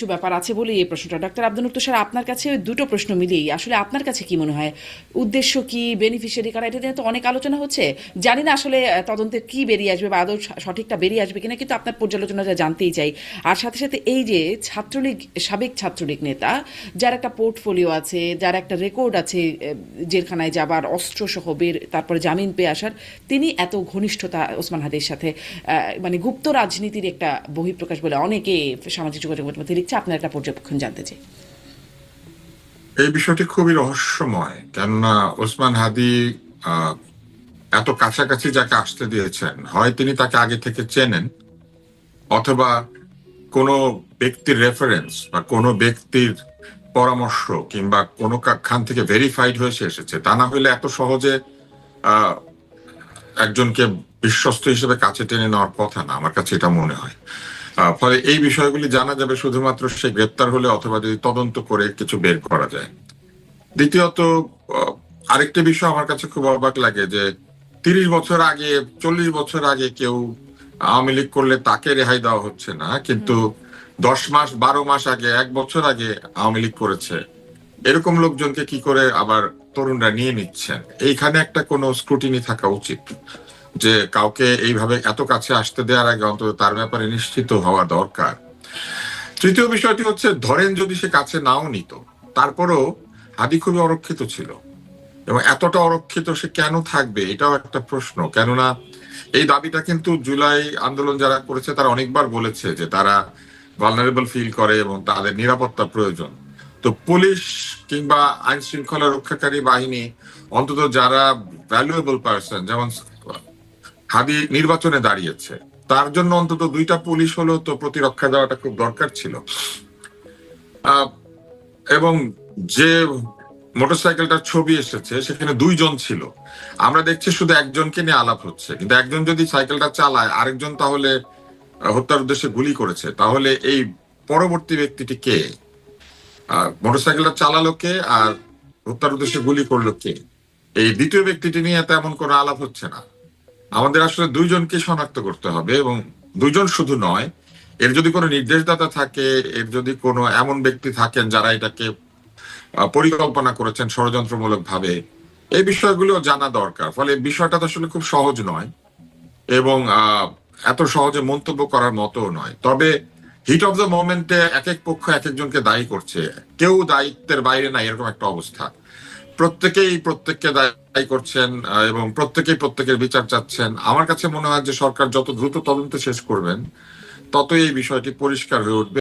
কিছু ব্যাপার আছে বলেই এই প্রশ্নটা। ডাক্তার আব্দুল মুক্ত স্যার আপনার কাছে দুটো প্রশ্ন মিলিয়েই, আসলে আপনার কাছে কি মনে হয়? উদ্দেশ্য কি বেনিফিশিয়ারি কারা? এটা নিয়ে তো অনেক আলোচনা হচ্ছে। জানি না আসলে তদন্তে কি বেরিয়ে আসবে বা আদৌ সঠিকটা বেরিয়ে আসবে কিনা, কিন্তু আপনার পর্যালোচনাটা জানতেই চাই। আর সাথে সাথে এই যে ছাত্রলীগ, সাবেক ছাত্রলীগ নেতা, যার একটা পোর্টফোলিও আছে, যার একটা রেকর্ড আছে জেলখানায় যাবার অস্ত্র সহ বের, তারপরে জামিন পেয়ে আসার, তিনি এত ঘনিষ্ঠতা ওসমান হাদের সাথে মানে গুপ্ত রাজনীতির একটা বহিঃপ্রকাশ বলে অনেকে সামাজিক যোগাযোগ মাধ্যমে লিখছে আপনার একটা পর্যবেক্ষণ জানতে চাই। এই বিষয়টি খুবই রহস্যময়, কেননা ওসমান হাদি এত কাছাকাছি যাকে আসতে দিয়েছেন, হয় তিনি তাকে আগে থেকে চেনেন, অথবা কোনো ব্যক্তির রেফারেন্স বা কোনো ব্যক্তির পরামর্শ কিংবা কোনো খান থেকে ভেরিফাইড হয়ে সে এসেছে, তা না হলে এত সহজে একজনকে বিশ্বস্ত হিসেবে কাছে টেনে নেওয়ার কথা না, আমার কাছে এটা মনে হয়। ফলে এই বিষয়গুলি জানা যাবে শুধুমাত্র সে গ্রেপ্তার হলে অথবা যদি তদন্ত করে কিছু বের করা যায়। দ্বিতীয়ত আরেকটি বিষয় আমার কাছে খুব অবাক লাগে যে তিরিশ বছর আগে চল্লিশ বছর আগে কেউ আওয়ামী লীগ করলে তাকে রেহাই দেওয়া হচ্ছে না কিন্তু দশ মাস বারো মাস আগে এক বছর আগে আওয়ামী লীগ করেছে। এরকম লোকজনকে কি করে আবার তরুণরা নিয়ে নিচ্ছেন? এইখানে একটা কোনো স্ক্রুটিনি থাকা উচিত। যে কাউকে এইভাবে এত কাছে আসতে দেওয়ার আগে অন্তত তার ব্যাপারে নিশ্চিত হওয়া দরকার। তৃতীয় বিষয়টি হচ্ছে, ধরেন যদি সে কাছে নাও নিত, তারপরেও হাদি খুবই অরক্ষিত ছিল। এবং এতটা অরক্ষিত সে কেন থাকবে, এটাও একটা প্রশ্ন। কেননা এই দাবিটা কিন্তু জুলাই আন্দোলন যারা করেছে, তারা অনেকবার বলেছে যে তারা ভালনারেবল ফিল করে এবং তাদের নিরাপত্তা প্রয়োজন। তো পুলিশ কিংবা আইন শৃঙ্খলা রক্ষাকারী বাহিনী, অন্তত যারা ভ্যালুয়েবল পার্সন যেমন হাদি নির্বাচনে দাঁড়িয়েছে। তার জন্য অন্তত দুইটা পুলিশ হলেও তো প্রতিরক্ষা দেওয়াটা খুব দরকার ছিল। এবং যে মোটরসাইকেলটার ছবি এসেছে, সেখানে দুইজন ছিল। আমরা দেখছি শুধু একজনকে নিয়ে আলাপ হচ্ছে। কিন্তু একজন যদি সাইকেলটা চালায়, আরেকজন তাহলে হত্যার উদ্দেশ্যে গুলি করেছে। তাহলে এই পরবর্তী ব্যক্তিটি কে? মোটরসাইকেলটা চালালো কে? আর হত্যার উদ্দেশ্যে গুলি করল কে? এই দ্বিতীয় ব্যক্তিটি নিয়ে তেমন কোনো আলাপ হচ্ছে না। আমাদের আসলে দুইজনকে শনাক্ত করতে হবে এবং দুইজন শুধু নয়, এর যদি কোনো নির্দেশদাতা থাকে, এর যদি কোনো এমন ব্যক্তি থাকেন যারা এটাকে পরিকল্পনা করেছেন ষড়যন্ত্রমূলক ভাবে এই বিষয়গুলো জানা দরকার। ফলে বিষয়টা তো আসলে খুব সহজ নয় এবং এত সহজে মন্তব্য করার মতো নয়। তবে হিট অফ দ্য মোমেন্টে এক এক পক্ষ এক একজনকে দায়ী করছে। কেউ দায়িত্বের বাইরে নাই, এরকম একটা অবস্থা। প্রত্যেকেই প্রত্যেককে দায়ী করছেন এবং প্রত্যেকেই প্রত্যেকের বিচার চাচ্ছেন। আমার কাছে মনে হয় যে সরকার যত দ্রুত তদন্ত শেষ করবেন, ততই এই বিষয়টি পরিষ্কার হয়ে উঠবে।